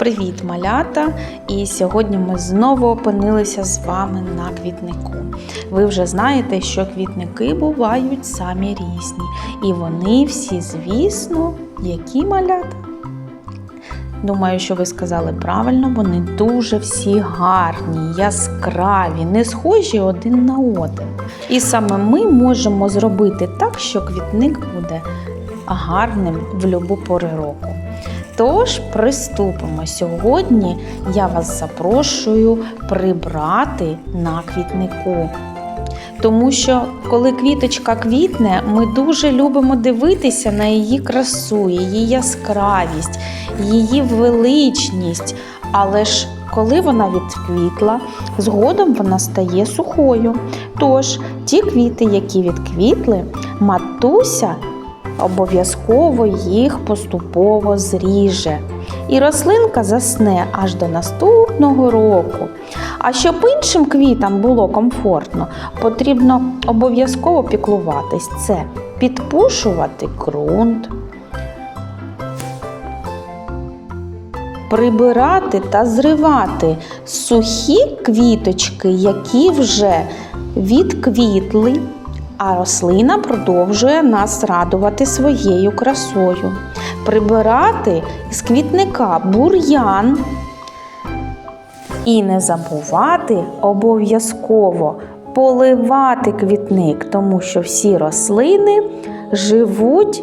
Привіт, малята! І сьогодні ми знову опинилися з вами на квітнику. Ви вже знаєте, що квітники бувають самі різні. І вони всі, звісно, які малята? Думаю, що ви сказали правильно, вони дуже всі гарні, яскраві, не схожі один на один. І саме ми можемо зробити так, що квітник буде гарним в любу пору року. Тож приступимо. Сьогодні я вас запрошую прибрати на квітнику. Тому що коли квіточка квітне, ми дуже любимо дивитися на її красу, її яскравість, її величність. Але ж коли вона відквітла, згодом вона стає сухою. Тож ті квіти, які відквітли, матуся обов'язково їх поступово зріже. І рослинка засне аж до наступного року. А щоб іншим квітам було комфортно, потрібно обов'язково піклуватись. Це підпушувати ґрунт, прибирати та зривати сухі квіточки, які вже відквітли, а рослина продовжує нас радувати своєю красою. Прибирати з квітника бур'ян. І не забувати обов'язково поливати квітник, тому що всі рослини живуть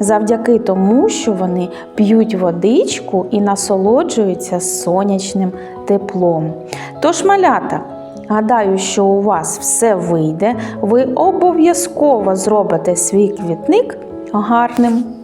завдяки тому, що вони п'ють водичку і насолоджуються сонячним теплом. Тож, малята, гадаю, що у вас все вийде, ви обов'язково зробите свій квітник гарним.